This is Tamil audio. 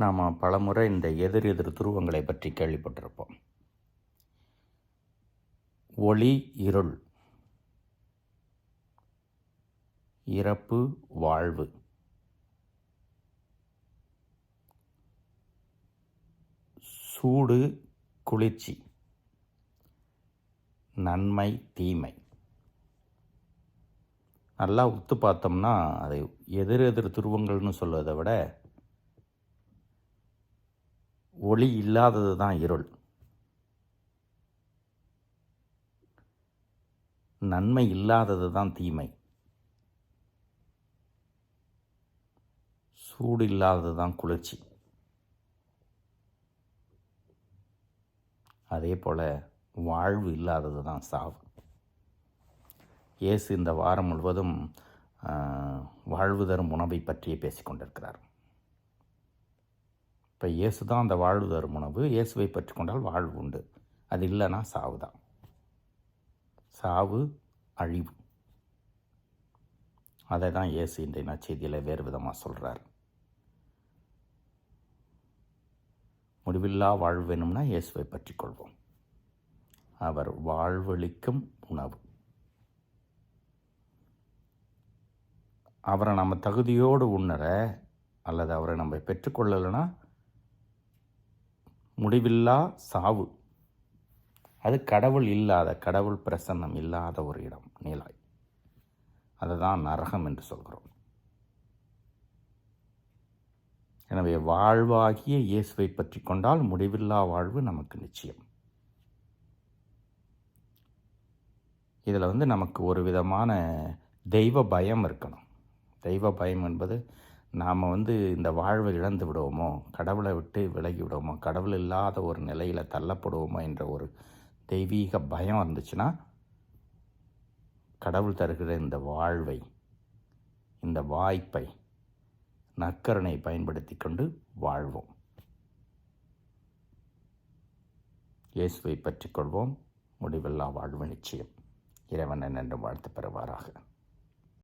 நாம் பலமுறை இந்த எதிர் எதிர் துருவங்களை பற்றி கேள்விப்பட்டிருப்போம். ஒளி இருள். இறப்பு வாழ்வு. சூடு குளிர்ச்சி. நன்மை தீமை. நல்லா உத்து பார்த்தோம்னா அதை எதிர் எதிர் துருவங்கள்னு சொல்வதை விட ஒளி இல்லாதது தான் இருள். நன்மை இல்லாதது தான் தீமை. சூடு இல்லாதது தான் குளிர்ச்சி. அதே போல் வாழ்வு இல்லாதது தான் சாவு. இயேசு இந்த வாரம் முழுவதும் வாழ்வு தரும் உணவை பற்றியே பேசிக்கொண்டிருக்கிறார் இப்போ இயேசு தான் அந்த வாழ்வு தரும் உணவு. இயேசுவை பற்றி கொண்டால் வாழ்வு உண்டு. அது இல்லைன்னா சாவு தான். சாவு அழிவு. அதை தான் இயேசு இன்றைய நச்செய்தியில் வேறு விதமாக சொல்கிறார் முடிவில்லா வாழ்வு வேணும்னா இயேசுவை பற்றி கொள்வோம். அவர் வாழ்வளிக்கும் உணவு. அவரை நம்ம தகுதியோடு உண்ணற அல்லது அவரை நம்ம பெற்றுக்கொள்ளலைன்னா முடிவில்லா சாவு. அது கடவுள் இல்லாத கடவுள் பிரசன்னம் இல்லாத ஒரு இடம் நீலாய். அதுதான் நரகம் என்று சொல்கிறோம். எனவே வாழ்வாகிய இயேசுவை பற்றி கொண்டால் முடிவில்லா வாழ்வு நமக்கு நிச்சயம். இதில் வந்து நமக்கு ஒரு விதமான தெய்வ பயம் இருக்கணும். தெய்வ பயம் என்பது நாம் வந்து இந்த வாழ்வை இழந்து விடுவோமோ கடவுளை விட்டு விலகி விடுவோமோ கடவுள் இல்லாத ஒரு நிலையில் தள்ளப்படுவோமோ என்ற ஒரு தெய்வீக பயம் இருந்துச்சுன்னா கடவுள் தருகிற இந்த வாழ்வை இந்த வாய்ப்பை நற்கருணை பயன்படுத்தி கொண்டு வாழ்வோம். இயேசுவை பற்றிக்கொள்வோம் முடிவில்லா வாழ்வு நிச்சயம். இறைவன் நன்று வாழ்த்து பெறுவாராக.